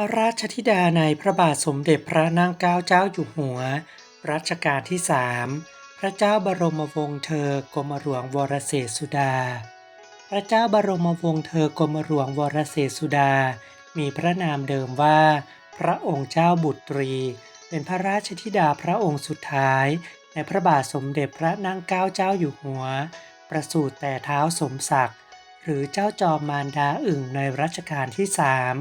ระราชธิดาในพระบาทสมเด็จพระนางเกล้าเจ้าอยู่หัว รัชกาลที่สามพระเจ้าบรมวงศ์เธอกรมหลวงวรเศสุดา พระเจ้าบรมวงศ์เธอกรมหลวงวรเศสุดา มีพระนามเดิมว่า พระองค์เจ้าบุตรี เป็นพระราชธิดาพระองค์สุดท้าย ในพระบาทสมเด็จพระนางเกล้าเจ้าอยู่หัว ประสูติแต่เท้าสมศักดิ์หรือเจ้าจอมมารดาอึ่งในรัชกาลที่สาม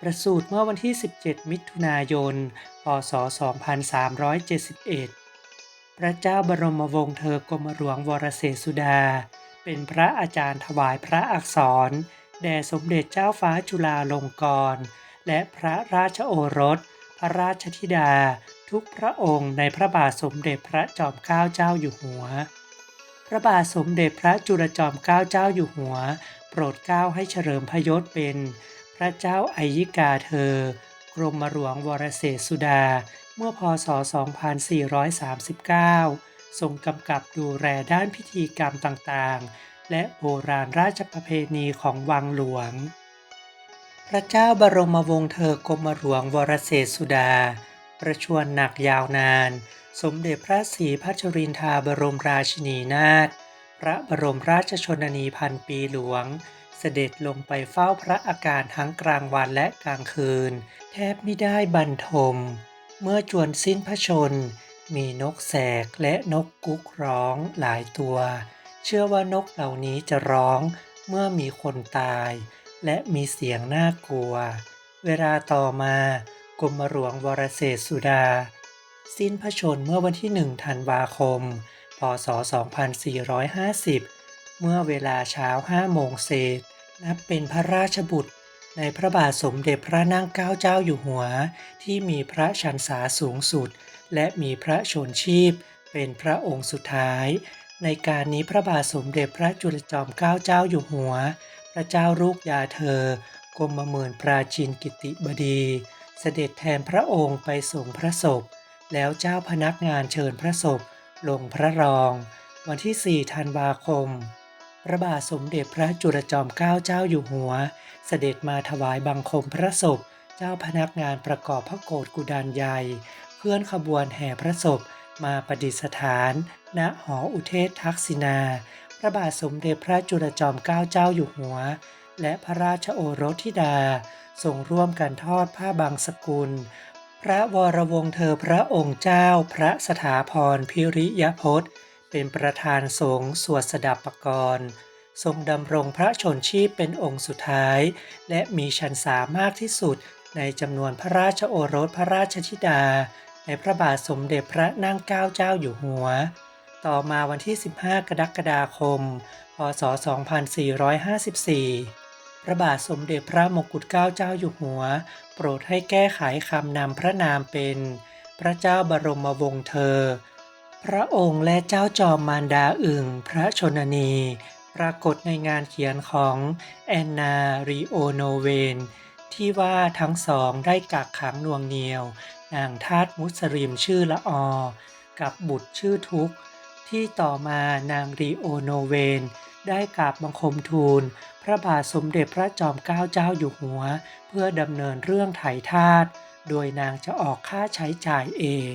ประสูติเมื่อวันที่ 17 มิถุนายน พศ 2371 พระเจ้าบรมวงศ์เธอกรมหลวงวรเศษสุดา เป็นพระอาจารย์ถวายพระอักษร แด่สมเด็จเจ้าฟ้าจุฬาลงกรณ์และพระราชโอรส พระราชธิดา ทุกพระองค์ในพระบาทสมเด็จพระจอมเกล้าเจ้าอยู่หัว พระบาทสมเด็จพระจุลจอมเกล้าเจ้าอยู่หัว โปรดเกล้าให้เฉลิมพระยศเป็น พระเจ้าไอยิกาเธอกรมหลวงวรเศษสุดา เมื่อพศ 2439 ทรงกำกับดูแลด้านพิธีกรรมต่างๆ และโบราณราชประเพณีของวังหลวง พระเจ้าบรมวงศ์เธอกรมหลวงวรเศษสุดา ประชวรหนักยาวนาน สมเด็จพระศรีพัชรินทราบรมราชินีนาถพระบรมราชชนนีพันปีหลวง เสด็จลงไปเฝ้าพระอาการทั้งกลางวันและกลางคืน แทบไม่ได้บรรทม เมื่อจวนสิ้นพระชน มีนกแสกและนกกุ๊กร้องหลายตัว เชื่อว่านกเหล่านี้จะร้องเมื่อมีคนตาย และมีเสียงน่ากลัว เวลาต่อมากรมหลวงวรเศษสุดา สิ้นพระชนเมื่อวันที่1ธันวาคม พศ 2450 เมื่อเวลาเช้า5โมงเศษ นับเป็นพระราชบุตร ในพระบาทสมเด็จพระนางเกล้าเจ้าอยู่หัว ที่มีพระชันษาสูงสุด และมีพระชนชีพ เป็นพระองค์สุดท้าย ในการนี้พระบาทสมเด็จพระจุลจอมเกล้าเจ้าอยู่หัว พระเจ้าลูกยาเธอกรมหมื่นปราชินกิติบดี เสด็จแทนพระองค์ไปส่งพระศพ แล้วเจ้าพนักงานเชิญพระศพ ลงพระรอง วันที่ 4 ธันวาคม พระบาทสมเด็จพระจุลจอมเกล้าเจ้าอยู่หัว เสด็จมาถวายบังคมพระศพ เจ้าพนักงานประกอบพระโกรธกุดานใหญ่เคลื่อนขบวนแห่พระศพ มาประดิษฐาน ณหออุเทศทักษิณา พระบาทสมเด็จพระจุลจอมเกล้าเจ้าอยู่หัว และพระราชโอรสธิดาทรงร่วมกันทอดผ้าบางสกุล พระวรวงศ์เธอพระองค์เจ้า พระสถาพรพิริยพจน์ เป็นประธานสงฆ์สวดสดับปกรณ์ทรงดำรงพระชนชีพเป็นองค์สุดท้าย และมีชันษามากที่สุดในจำนวนพระราชโอรสพระราชธิดา ในพระบาทสมเด็จพระนางเกล้าเจ้าอยู่หัว ต่อมาวันที่ 15 กรกฎาคม พศ 2454 พระบาทสมเด็จพระมงกุฎเกล้าเจ้าอยู่หัว โปรดให้แก้ไขคำนำพระนามเป็น พระเจ้าบรมวงศ์เธอ พระองค์และเจ้าจอมมารดาอึ่งพระชนนี ปรากฏในงานเขียนของแอนนาริโอโนเวนที่ว่าทั้งสองได้กักขังน่วงเหนียวนางทาสมุสลิมชื่อละออ กับบุตรชื่อทุก ที่ต่อมานางริโอโนเวนได้กราบบังคมทูล พระบาทสมเด็จพระจอมเกล้าเจ้าอยู่หัว เพื่อดำเนินเรื่องไถ่ทาสโดยนางจะออกค่าใช้จ่ายเอง